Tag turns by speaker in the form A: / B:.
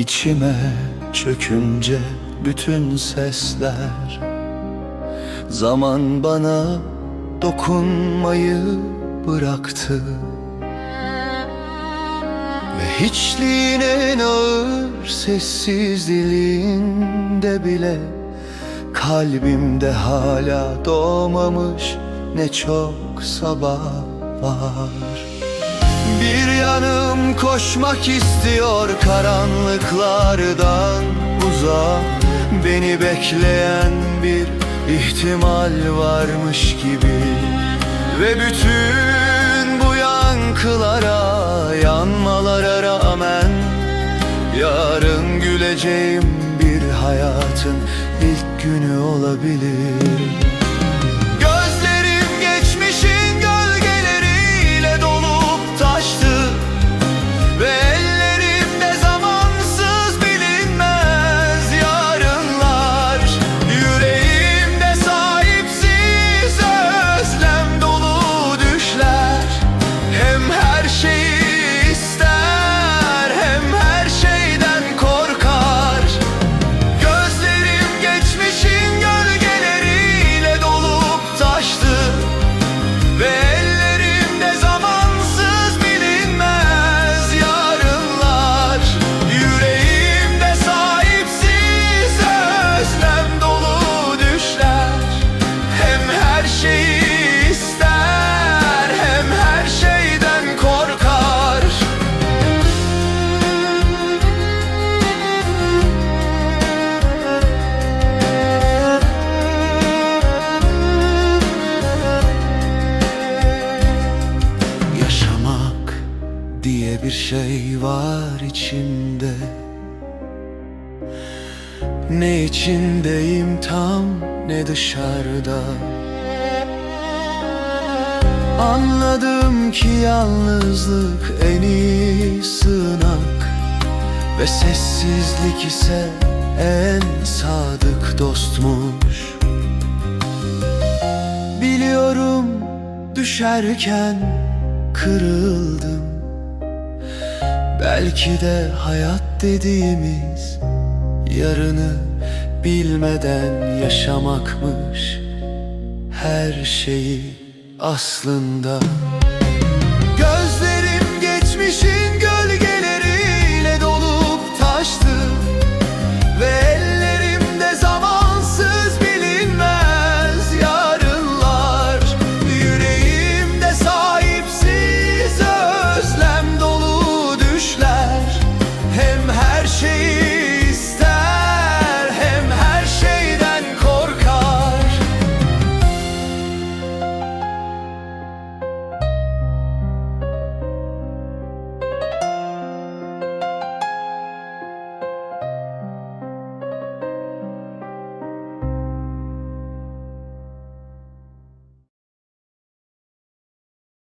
A: içime çökünce bütün sesler. Zaman bana dokunmayı bıraktı. Ve hiçliğin en ağır sessiz dilinde bile Kalbimde hala doğmamış ne çok sabah var Bir yanım koşmak istiyor karanlıklardan uzağa Beni bekleyen bir ihtimal varmış gibi. Ve bütün bu yankılara, yanmalara rağmen Yarın güleceğim bir hayatın ilk günü olabilir şeyi ister hem her şeyden korkar. Yaşamak diye bir şey var içimde. Ne içindeyim tam ne dışarıda Anladım ki yalnızlık en iyi sığınak Ve sessizlik ise en sadık dostmuş. Biliyorum düşerken kırıldım. Belki de hayat dediğimiz yarını bilmeden yaşamakmış Her şeyi aslında